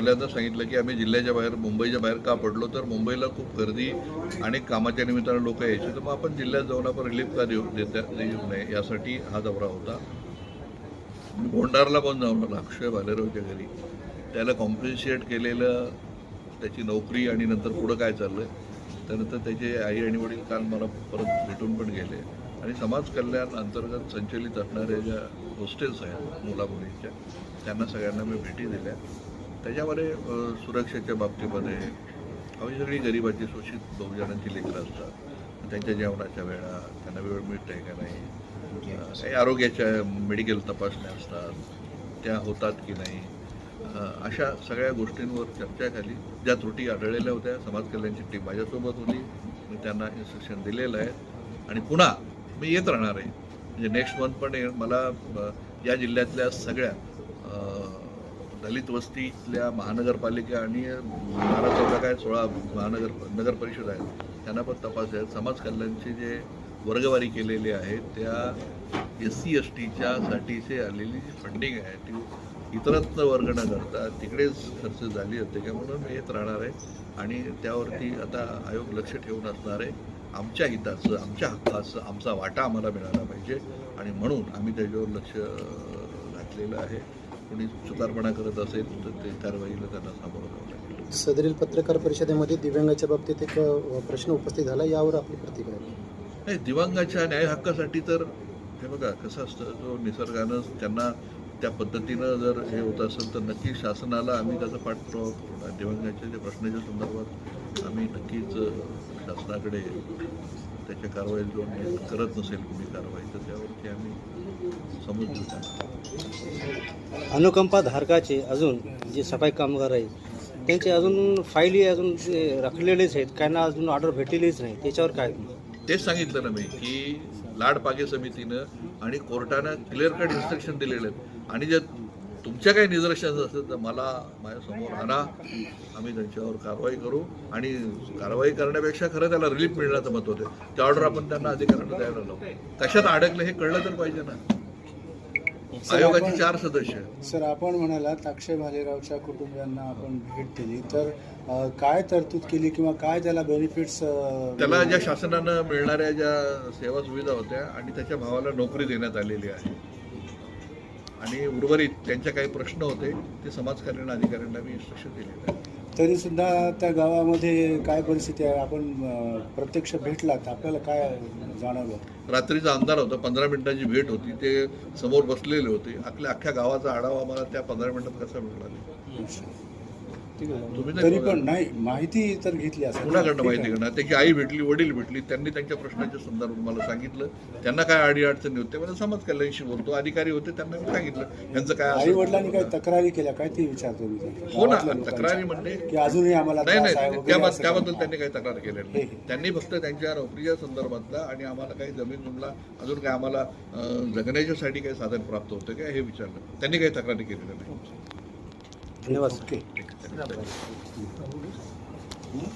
पहिल्यांदा सांगितलं की आम्ही जिल्ह्याच्या बाहेर मुंबईच्या बाहेर का पडलो? तर मुंबईला खूप गर्दी आणि कामाच्या निमित्तानं लोक यायची. तर मग आपण जिल्ह्यात जाऊन आपण रिलीफ का देऊ देता देऊ नये यासाठी हा दौरा होता. मी भोंडारला पण जाऊन आलो. अक्षय भालेरावच्या घरी. त्याला कॉम्पेन्शिएट केलेलं त्याची नोकरी आणि नंतर पुढं काय चाललं त्यानंतर त्याचे आई आणि वडील काल मला परत भेटून पण गेले. आणि समाज कल्याण अंतर्गत संचलित असणाऱ्या ज्या हॉस्टेल्स आहेत मुलामुलींच्या त्यांना सगळ्यांना मी भेटी दिल्या. त्याच्यामध्ये सुरक्षेच्या बाबतीमध्ये आम्ही सगळी गरिबाची शोषित बहुजनांची लेकरं असतात. त्यांच्या जेवणाच्या वेळा त्यांना वेळ मिळत आहे का नाही? काही आरोग्याच्या मेडिकल तपासण्या असतात. त्या होतात की नाही? अशा सगळ्या गोष्टींवर चर्चा झाली ज्या त्रुटी आढळलेल्या होत्या समाज कल्याणची टीम माझ्यासोबत होती. मी त्यांना इन्स्ट्रक्शन दिलेलं आहे. आणि पुन्हा मी येत राहणार आहे. म्हणजे नेक्स्ट मंथ पण ये- मला या जिल्ह्यातल्या सगळ्या दलित वस्तीतल्या महानगरपालिका आणि बारा चौदा काय सोळा महानगर नगर परिषद आहेत त्यांना पण तपास द्या समाज कल्याणचे जे वर्गवारी केलेली आहे त्या एस सी एस टीच्या साठीचे आलेली जी फंडिंग आहे ती इतरत्र वर्ग न करता तिकडेच खर्च झाली होते का म्हणून मी येत राहणार आहे आणि त्यावरती आता आयोग लक्ष ठेवून असणार आहे. आमच्या हिताचं आमच्या हक्काचं आमचा वाटा आम्हाला मिळाला पाहिजे. आणि म्हणून आम्ही त्याच्यावर लक्ष घातलेलं आहे. कोणी चुकारपणा करत असेल तर ते कारवाईला त्यांना सामोरं जावं लागेल. सदरील पत्रकार परिषदेमध्ये दिव्यांगाच्या बाबतीत एक प्रश्न उपस्थित झाला. यावर आपली प्रतिक्रिया नाही दिव्यांगाच्या न्याय हक्कासाठी तर हे बघा कसं असतं जो निसर्गानं त्यांना त्या पद्धतीनं जर हे होत असेल तर नक्की शासनाला आम्ही त्याचा पाठपुरावा करू. दिव्यांगाच्या ज्या प्रश्नाच्या संदर्भात आम्ही नक्कीच शासनाकडे त्याच्या कारवाई जो करत नसेल कुणी कारवाई तर त्यावरती आम्ही अनुकंपा धारकाचे अजून जे सफाई कामगार आहेत त्यांचे अजून फाईली अजून ते राखलेलेच आहेत. काहींना अजून ऑर्डर भेटलेलीच नाही. त्याच्यावर काय तेच सांगितलं ना मी की लाड पागे समितीनं आणि कोर्टानं क्लिअर कट इन्स्ट्रक्शन दिलेले आहेत. आणि जर तुमच्या काही निदर्शनास असेल तर मला माझ्यासमोर आणा. आम्ही त्यांच्यावर कारवाई करू. आणि कारवाई करण्यापेक्षा खरं त्याला रिलीफ मिळण्याचं मत होते त्या ऑर्डर आपण त्यांना अधिकाऱ्यांना द्यायला लावू. कशात अडकलं हे कळलं तर पाहिजे ना. आयोगाचे चार सदस्य. सर आपण म्हणालात अक्षय भालेरावच्या कुटुंबियांना आपण भेट दिली. तर अ, काय तरतूद केली किंवा काय त्याला बेनिफिट्स त्याला ज्या शासनानं मिळणाऱ्या ज्या सेवा सुविधा होत्या आणि त्याच्या भावाला नोकरी देण्यात आलेली आहे. आणि उर्वरित त्यांचे काही प्रश्न होते ते समाज कल्याण अधिकाऱ्यांना मी इन्स्ट्रक्शन दिलेलं आहे तरी सुद्धा त्या गावामध्ये काय परिस्थिती आहे? आपण प्रत्यक्ष भेटलात. आपल्याला काय जाणवलं? रात्रीचा अंधार होता. पंधरा मिनिटाची भेट होती. ते समोर बसलेले होते. आपल्या अख्ख्या गावाचा आढावा मला त्या पंधरा मिनिटात कसा मिळाला तरी. पण नाही माहिती तर घेतली असेल कुणाकडनं माहिती. घेणार त्याची आई भेटली वडील भेटली त्यांनी त्यांच्या प्रश्नाच्या संदर्भात मला सांगितलं त्यांना काय अडी अडचणी होते मला समाज कल्याणशी बोलतो अधिकारी होते त्यांना मी सांगितलं यांचं काय आई वडिलांनी काय तक्रारी केल्या काय ते विचारतो मी हो ना. तक्रारी म्हणजे की अजूनही आम्हाला नाही नाही त्याबद्दल काही. त्यांनी काही तक्रार केलेली नाही. त्यांनी फक्त त्यांच्या नोकरीच्या संदर्भातला आणि आम्हाला काही जमीन जुमला अजून काय आम्हाला जगण्याच्यासाठी काही साधन प्राप्त होतं का हे विचारलं त्यांनी काही तक्रारी केलेल्या नाही धन्यवाद सर ओके ठीक आहे.